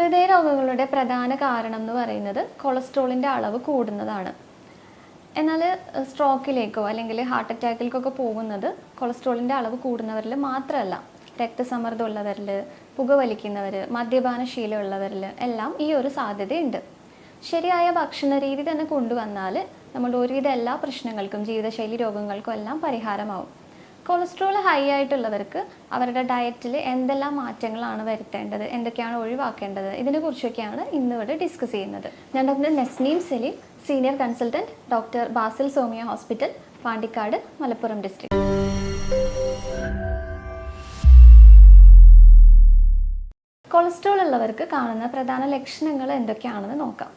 ഹൃദയരോഗങ്ങളുടെ പ്രധാന കാരണം എന്ന് പറയുന്നത് കൊളസ്ട്രോളിന്റെ അളവ് കൂടുന്നതാണ്. എന്നാൽ സ്ട്രോക്കിലേക്കോ അല്ലെങ്കിൽ ഹാർട്ട് അറ്റാക്കിലേക്കൊക്കെ പോകുന്നത് കൊളസ്ട്രോളിന്റെ അളവ് കൂടുന്നവരിൽ മാത്രമല്ല. രക്തസമ്മർദ്ദം ഉള്ളവരിൽ പുകവലിക്കുന്നവർ മദ്യപാന ശീലമുള്ളവരിൽ എല്ലാം ഈ ഒരു സാധ്യതയുണ്ട്. ശരിയായ ഭക്ഷണ രീതി തന്നെ കൊണ്ടുവന്നാൽ നമ്മുടെ ഒരുവിധ എല്ലാ പ്രശ്നങ്ങൾക്കും ജീവിതശൈലി രോഗങ്ങൾക്കും എല്ലാം പരിഹാരമാവും. കൊളസ്ട്രോൾ ഹൈ ആയിട്ടുള്ളവർക്ക് അവരുടെ ഡയറ്റിൽ എന്തെല്ലാം മാറ്റങ്ങളാണ് വരുത്തേണ്ടത്? എന്തൊക്കെയാണ് ഒഴിവാക്കേണ്ടത്? ഇതിനെക്കുറിച്ചൊക്കെയാണ് ഇന്ന് ഇവിടെ ഡിസ്കസ് ചെയ്യുന്നത്. ഞാൻ doctor Nasneem Saleem senior consultant doctor Basil Somiya hospital Pandikkad Malappuram district cholesterol ഉള്ളവർക്ക് കാണുന്ന പ്രധാന ലക്ഷണങ്ങൾ എന്തൊക്കെയാണെന്ന് നോക്കാം.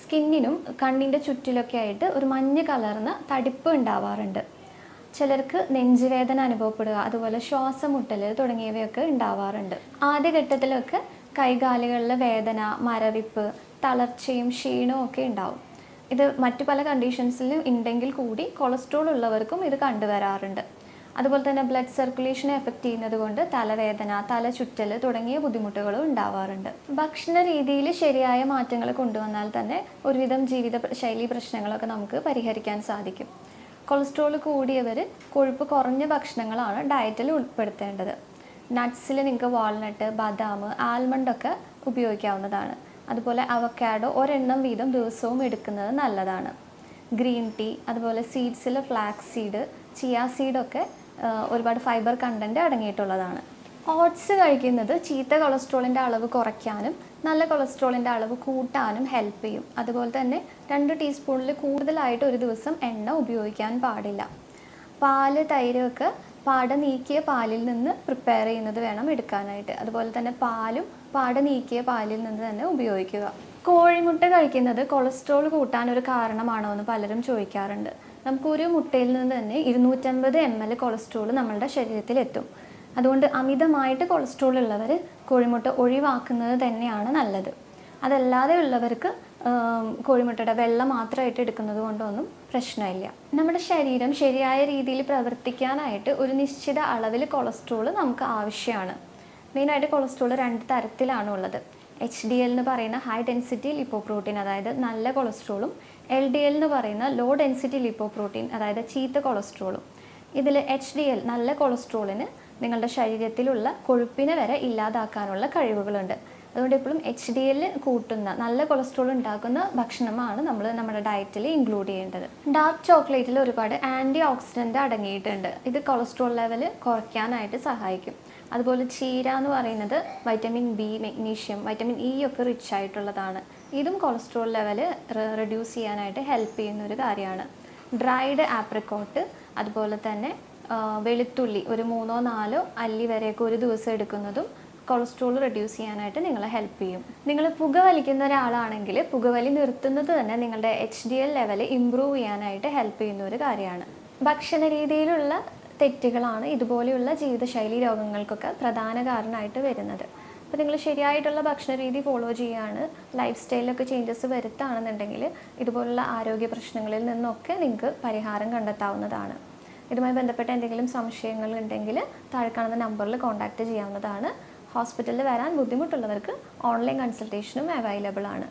സ്കിന്നിനും കണ്ണിന്റെ ചുറ്റിലൊക്കെ ആയിട്ട് ഒരു മഞ്ഞ് കലർന്ന തടിപ്പ് ഉണ്ടാവാറുണ്ട്. ചിലർക്ക് നെഞ്ചുവേദന അനുഭവപ്പെടുക അതുപോലെ ശ്വാസമുട്ടൽ തുടങ്ങിയവയൊക്കെ ഉണ്ടാവാറുണ്ട്. ആദ്യഘട്ടത്തിലൊക്കെ കൈകാലുകളിലെ വേദന മരവിപ്പ് തളർച്ചയും ക്ഷീണവും ഒക്കെ ഉണ്ടാവും. ഇത് മറ്റു പല കണ്ടീഷൻസിലും ഉണ്ടെങ്കിൽ കൂടി കൊളസ്ട്രോൾ ഉള്ളവർക്കും ഇത് കണ്ടുവരാറുണ്ട്. അതുപോലെ തന്നെ ബ്ലഡ് സർക്കുലേഷനെ എഫക്റ്റ് ചെയ്യുന്നത് കൊണ്ട് തലവേദന തല ചുറ്റൽ തുടങ്ങിയ ബുദ്ധിമുട്ടുകളും ഉണ്ടാവാറുണ്ട്. ഭക്ഷണ രീതിയിൽ ശരിയായ മാറ്റങ്ങൾ കൊണ്ടുവന്നാൽ തന്നെ ഒരുവിധം ജീവിത ശൈലി പ്രശ്നങ്ങളൊക്കെ നമുക്ക് പരിഹരിക്കാൻ സാധിക്കും. കൊളസ്ട്രോൾ കൂടിയവർ കൊഴുപ്പ് കുറഞ്ഞ ഭക്ഷണങ്ങളാണ് ഡയറ്റിൽ ഉൾപ്പെടുത്തേണ്ടത്. നട്ട്സിൽ നിങ്ങൾക്ക് വാൾനട്ട് ബദാം ആൽമണ്ട് ഒക്കെ ഉപയോഗിക്കാവുന്നതാണ്. അതുപോലെ അവക്കാഡോ ഒരെണ്ണം വീതം ദിവസവും എടുക്കുന്നത് നല്ലതാണ്. ഗ്രീൻ ടീ അതുപോലെ സീഡ്സിൽ ഫ്ലാക്സ് സീഡ് ചിയ സീഡൊക്കെ ഒരുപാട് ഫൈബർ കണ്ടന്റ് അടങ്ങിയിട്ടുള്ളതാണ്. ഓട്സ് കഴിക്കുന്നത് ചീത്ത കൊളസ്ട്രോളിന്റെ അളവ് കുറയ്ക്കാനും നല്ല കൊളസ്ട്രോളിന്റെ അളവ് കൂട്ടാനും ഹെൽപ്പ് ചെയ്യും. അതുപോലെ തന്നെ രണ്ട് ടീസ്പൂണിൽ കൂടുതലായിട്ട് ഒരു ദിവസം എണ്ണ ഉപയോഗിക്കാൻ പാടില്ല. പാൽ തൈരൊക്കെ പാട നീക്കിയ പാലിൽ നിന്ന് പ്രിപ്പയർ ചെയ്യുന്നത് വേണം എടുക്കാനായിട്ട്. അതുപോലെ തന്നെ പാലും പാട നീക്കിയ പാലിൽ നിന്ന് തന്നെ ഉപയോഗിക്കുക. കോഴിമുട്ട കഴിക്കുന്നത് കൊളസ്ട്രോൾ കൂട്ടാൻ ഒരു കാരണമാണോ എന്ന് പലരും ചോദിക്കാറുണ്ട്. നമുക്ക് ഒരു മുട്ടയിൽ നിന്ന് തന്നെ ഇരുന്നൂറ്റമ്പത് എം എൽ കൊളസ്ട്രോൾ നമ്മളുടെ ശരീരത്തിൽ എത്തും. അതുകൊണ്ട് അമിതമായിട്ട് കൊളസ്ട്രോൾ ഉള്ളവർ കോഴിമുട്ട ഒഴിവാക്കുന്നത് തന്നെയാണ് നല്ലത്. അതല്ലാതെ ഉള്ളവർക്ക് കോഴിമുട്ടയുടെ വെള്ളം മാത്രമായിട്ട് എടുക്കുന്നത് കൊണ്ടൊന്നും പ്രശ്നമില്ല. നമ്മുടെ ശരീരം ശരിയായ രീതിയിൽ പ്രവർത്തിക്കാനായിട്ട് ഒരു നിശ്ചിത അളവിൽ കൊളസ്ട്രോൾ നമുക്ക് ആവശ്യമാണ്. മെയിനായിട്ട് കൊളസ്ട്രോൾ രണ്ട് തരത്തിലാണ് ഉള്ളത്. എച്ച് ഡി എൽ എന്ന് പറയുന്ന ഹൈ ഡെൻസിറ്റി ലിപ്പോപ്രോട്ടീൻ അതായത് നല്ല കൊളസ്ട്രോളും എൽ ഡി എൽ എന്ന് പറയുന്ന ലോ ഡെൻസിറ്റി ലിപ്പോപ്രോട്ടീൻ അതായത് ചീത്ത കൊളസ്ട്രോളും ഇതിൽ എച്ച് ഡി എൽ നല്ല കൊളസ്ട്രോളിന് നിങ്ങളുടെ ശരീരത്തിലുള്ള കൊഴുപ്പിനെ വരെ ഇല്ലാതാക്കാനുള്ള കഴിവുകളുണ്ട്. അതുകൊണ്ട് എപ്പോഴും എച്ച് ഡി എൽ കൂട്ടുന്ന നല്ല കൊളസ്ട്രോൾ ഉണ്ടാക്കുന്ന ഭക്ഷണമാണ് നമ്മൾ നമ്മുടെ ഡയറ്റിൽ ഇൻക്ലൂഡ് ചെയ്യേണ്ടത്. ഡാർക്ക് ചോക്ലേറ്റിൽ ഒരുപാട് ആന്റി ഓക്സിഡന്റ് അടങ്ങിയിട്ടുണ്ട്. ഇത് കൊളസ്ട്രോൾ ലെവൽ കുറയ്ക്കാനായിട്ട് സഹായിക്കും. അതുപോലെ ചീര എന്ന് പറയുന്നത് vitamin B magnesium vitamin E ഒക്കെ റിച്ച് ആയിട്ടുള്ളതാണ്. ഇതും കൊളസ്ട്രോൾ ലെവൽ റെഡ്യൂസ് ചെയ്യാനായിട്ട് ഹെൽപ്പ് ചെയ്യുന്ന ഒരു കാര്യമാണ്. ഡ്രൈഡ് ആപ്രിക്കോട്ട് അതുപോലെ തന്നെ വെളുത്തുള്ളി ഒരു മൂന്നോ നാലോ അല്ലി വരെയൊക്കെ ഒരു ദിവസം എടുക്കുന്നതും കൊളസ്ട്രോൾ റെഡ്യൂസ് ചെയ്യാനായിട്ട് നിങ്ങളെ ഹെൽപ്പ് ചെയ്യും. നിങ്ങൾ പുകവലിക്കുന്ന ഒരാളാണെങ്കിൽ പുകവലി നിർത്തുന്നത് തന്നെ നിങ്ങളുടെ H D L level improve ചെയ്യാനായിട്ട് ഹെൽപ്പ് ചെയ്യുന്ന ഒരു കാര്യമാണ്. ഭക്ഷണ രീതിയിലുള്ള തെറ്റുകളാണ് ഇതുപോലെയുള്ള ജീവിതശൈലി രോഗങ്ങൾക്കൊക്കെ പ്രധാന കാരണമായിട്ട് വരുന്നത്. അപ്പോൾ നിങ്ങൾ ശരിയായിട്ടുള്ള ഭക്ഷണ രീതി ഫോളോ ചെയ്യുകയാണ് ലൈഫ് സ്റ്റൈലിലൊക്കെ ചേഞ്ചസ് വരുത്തുകയാണെന്നുണ്ടെങ്കിൽ ഇതുപോലുള്ള ആരോഗ്യ പ്രശ്നങ്ങളിൽ നിന്നൊക്കെ നിങ്ങൾക്ക് പരിഹാരം കണ്ടെത്താവുന്നതാണ്. ഇതുമായി ബന്ധപ്പെട്ട എന്തെങ്കിലും സംശയങ്ങൾ ഉണ്ടെങ്കിൽ താഴെ കാണുന്ന നമ്പറിൽ കോൺടാക്റ്റ് ചെയ്യാവുന്നതാണ്. ഹോസ്പിറ്റലിൽ വരാൻ ബുദ്ധിമുട്ടുള്ളവർക്ക് ഓൺലൈൻ കൺസൾട്ടേഷനും അവൈലബിൾ ആണ്.